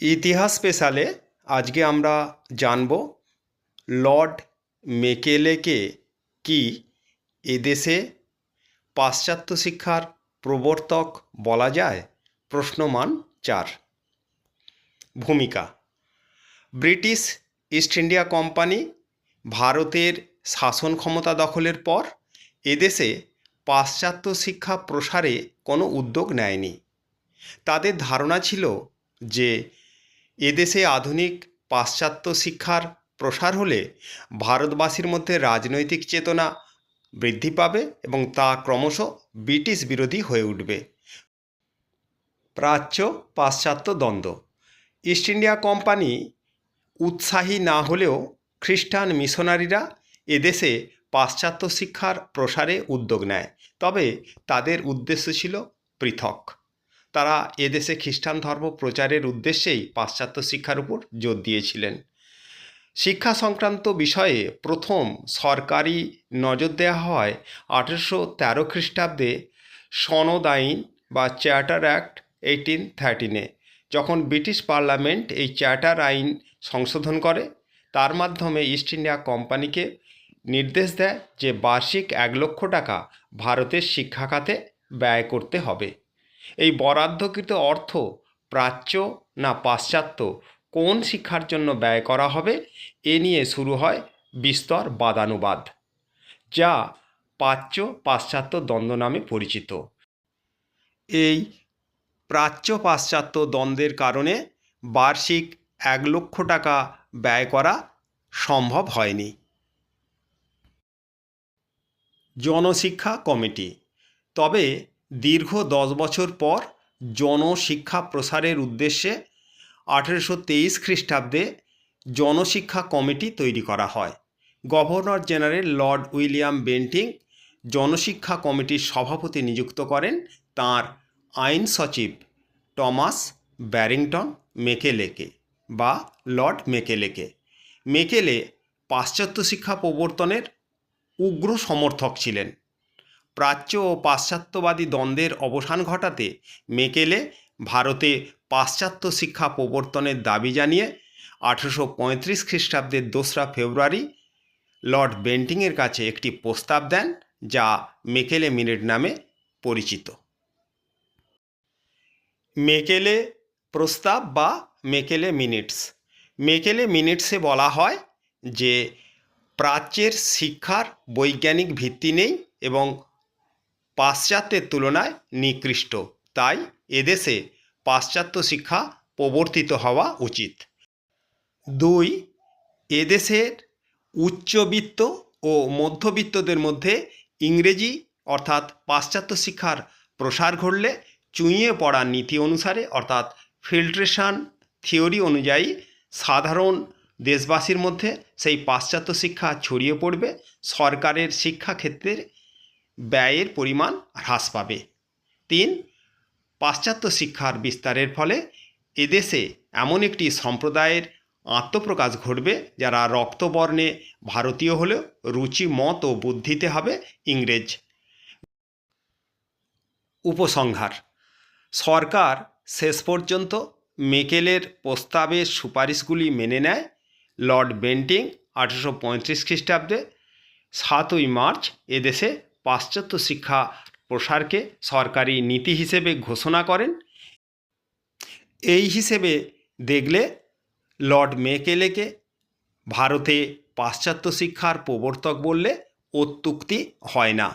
ইতিহাস স্পেশালে আজকে আমরা জানব, লর্ড মেকেলেকে কি এদেশে পাশ্চাত্য শিক্ষার প্রবর্তক বলা যায়? প্রশ্নমান চার। ভূমিকা। ব্রিটিশ ইস্ট ইন্ডিয়া কোম্পানি ভারতের শাসন ক্ষমতা দখলের পর এদেশে পাশ্চাত্য শিক্ষা প্রসারে কোনো উদ্যোগ নেয়নি। তাদের ধারণা ছিল যে এদেশে আধুনিক, পাশ্চাত্য শিক্ষার প্রসার হলে ভারতবাসীর মধ্যে রাজনৈতিক চেতনা বৃদ্ধি পাবে এবং তা ক্রমশ ব্রিটিশ বিরোধী হয়ে উঠবে। প্রাচ্য পাশ্চাত্য দ্বন্দ্ব। ইস্ট ইন্ডিয়া কোম্পানি উৎসাহী না হলেও খ্রিস্টান মিশনারিরা এদেশে পাশ্চাত্য শিক্ষার প্রসারে উদ্যোগ নেয়। তবে তাদের উদ্দেশ্য ছিল পৃথক। তারা এদেশে খ্রিস্টান ধর্ম প্রচারের উদ্দেশ্যেই পাশ্চাত্য শিক্ষার উপর জোর দিয়েছিলেন। শিক্ষা সংক্রান্ত বিষয়ে প্রথম সরকারি নজর দেওয়া হয় আঠেরোশো তেরো খ্রিস্টাব্দে সনদ আইন বা চ্যাটার অ্যাক্ট এইটিন থার্টিনে, যখন ব্রিটিশ পার্লামেন্ট এই চ্যাটার আইন সংশোধন করে। তার মাধ্যমে ইস্ট ইন্ডিয়া কোম্পানিকে নির্দেশ দেয় যে বার্ষিক এক লক্ষ টাকা ভারতের শিক্ষা খাতে ব্যয় করতে হবে। এই বরাদ্দকৃত অর্থ প্রাচ্য না পাশ্চাত্য কোন শিক্ষার জন্য ব্যয় করা হবে? এ নিয়ে শুরু হয় বিস্তর বাদানুবাদ, যা প্রাচ্য পাশ্চাত্য দ্বন্দ্ব নামে পরিচিত। এই প্রাচ্য পাশ্চাত্য দ্বন্দ্বের কারণে বার্ষিক এক লক্ষ টাকা ব্যয় করা সম্ভব হয়নি। জনশিক্ষা কমিটি, তবে দীর্ঘ দশ বছর পর জনশিক্ষা প্রসারের উদ্দেশ্যে আঠেরোশো তেইশ খ্রিস্টাব্দে জনশিক্ষা কমিটি তৈরি করা হয়। Governor general lord William Bentinck জনশিক্ষা কমিটির সভাপতি নিযুক্ত করেন তাঁর আইন সচিব টমাস ব্যারিংটন মেকেলেকে বা লর্ড মেকেলেকে। মেকেলে পাশ্চাত্য শিক্ষা প্রবর্তনের উগ্র সমর্থক ছিলেন। প্রাচ্য ও পাশ্চাত্যবাদী দ্বন্দ্বের অবসান ঘটাতে মেকেলে ভারতে পাশ্চাত্য শিক্ষা প্রবর্তনের দাবি জানিয়ে আঠেরোশো পঁয়ত্রিশ খ্রিস্টাব্দের দোসরা ফেব্রুয়ারি লর্ড বেন্টিংয়ের কাছে একটি প্রস্তাব দেন, যা মেকেলে মিনিট নামে পরিচিত। মেকেলে প্রস্তাব বা মেকেলে মিনিটস। মেকেলে মিনিটসে বলা হয় যে, প্রাচ্যের শিক্ষার বৈজ্ঞানিক ভিত্তি নেই এবং পাশ্চাত্যের তুলনায় নিকৃষ্ট। তাই এদেশে পাশ্চাত্য শিক্ষা প্রবর্তিত হওয়া উচিত। দুই, এদেশের উচ্চবিত্ত ও মধ্যবিত্তদের মধ্যে ইংরেজি অর্থাৎ পাশ্চাত্য শিক্ষার প্রসার ঘটলে চুঁইয়ে পড়া নীতি অনুসারে অর্থাৎ ফিল্ট্রেশন থিওরি অনুযায়ী সাধারণ দেশবাসীর মধ্যে সেই পাশ্চাত্য শিক্ষা ছড়িয়ে পড়বে। সরকারের শিক্ষাক্ষেত্রের ব্যয়ের পরিমাণ হ্রাস পাবে। তিন, পাশ্চাত্য শিক্ষার বিস্তারের ফলে এদেশে এমন একটি সম্প্রদায়ের আত্মপ্রকাশ ঘটবে যারা রক্তবর্ণে ভারতীয় হলেও রুচি, মত ও বুদ্ধিতে হবে ইংরেজ। উপসংহার, সরকার শেষ পর্যন্ত মেকেলের প্রস্তাবের সুপারিশগুলি মেনে নেয়। লর্ড বেন্টিং আঠেরোশো পঁয়ত্রিশ খ্রিস্টাব্দে সাতই মার্চ এদেশে পাশ্চাত্য শিক্ষা প্রসারকে সরকারি নীতি হিসেবে ঘোষণা করেন। এই হিসেবে দেখলে লর্ড মেকেলেকে ভারতে পাশ্চাত্য শিক্ষার প্রবর্তক বললে অত্যুক্তি হয় না।